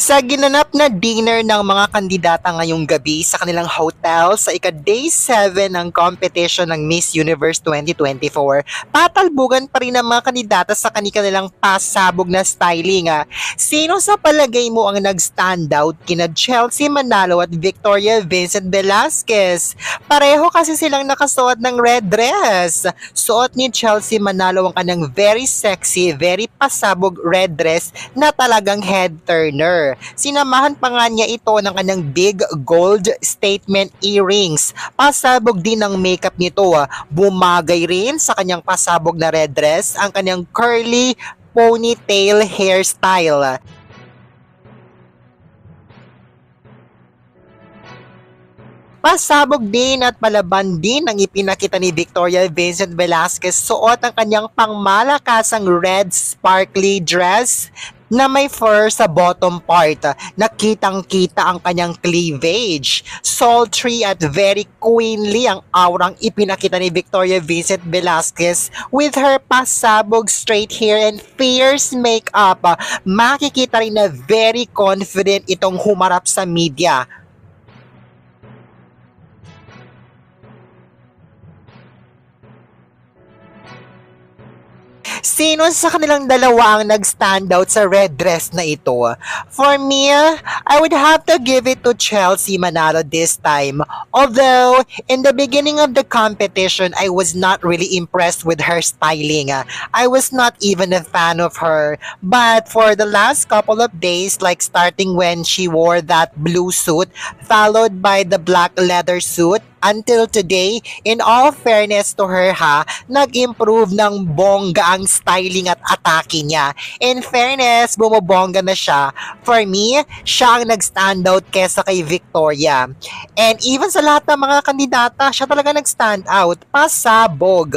Sa ginanap na dinner ng mga kandidata ngayong gabi sa kanilang hotel sa ika-day 7 ng competition ng Miss Universe 2024, tatalbugan pa rin ang mga kandidata sa kanilang pasabog na styling. ah. Sino sa palagay mo ang nag-stand out kina Chelsea Manalo at Victoria Vincent Velasquez? Pareho kasi silang nakasuot ng red dress. Suot ni Chelsea Manalo ang kanyang very sexy, very pasabog red dress na talagang head turner. Sinamahan pa nga niya ito ng kanyang big gold statement earrings. Pasabog din ang makeup nito. ah. Bumagay rin sa kanyang pasabog na red dress ang kanyang curly ponytail hairstyle. Pasabog din at palaban din ang ipinakita ni Victoria Vincent Velasquez suot ang kanyang pangmalakasang red sparkly dress na may fur sa bottom part. Nakitang-kita ang kanyang cleavage. Sultry at very queenly ang aurang ipinakita ni Victoria Vincent Velasquez with her pasabog straight hair and fierce makeup. Makikita rin na very confident itong humarap sa media. Sino sa kanilang dalawa ang nag-stand out sa red dress na ito? For me, I would have to give it to Chelsea Manalo this time. Although, in the beginning of the competition, I was not really impressed with her styling. I was not even a fan of her. But for the last couple of days, like starting when she wore that blue suit, followed by the black leather suit, until today, in all fairness to her ha, nag-improve ng bongga ang styling at atake niya. In fairness, bumobongga na siya. For me, siya ang nag-stand out kesa kay Victoria. And even sa lahat ng mga kandidata, siya talaga nag-stand out. Pasabog.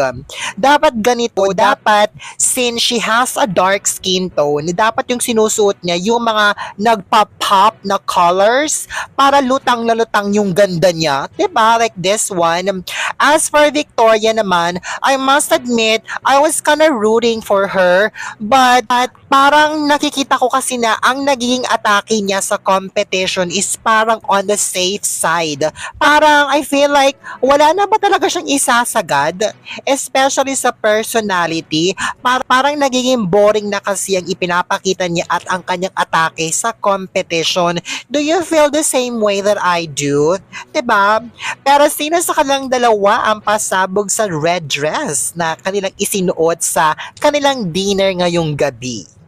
Dapat ganito, dapat since she has a dark skin tone, dapat yung sinusuot niya, yung mga nagpa-pop na colors, para lutang na lutang yung ganda niya. 'Di ba Like this one. As for Victoria naman, I must admit, I was kinda rooting for her, but, but parang nakikita ko kasi na ang naging atake niya sa competition is parang on the safe side. Parang I feel like wala na ba talaga siyang isasagad? Especially sa personality, par- parang nagiging boring na kasi ang ipinapakita niya at ang kanyang atake sa competition. Do you feel the same way that I do? ba? Pero sino sa kanilang dalawa ang pasabog sa red dress na kanilang isinuot sa kanilang dinner ngayong gabi?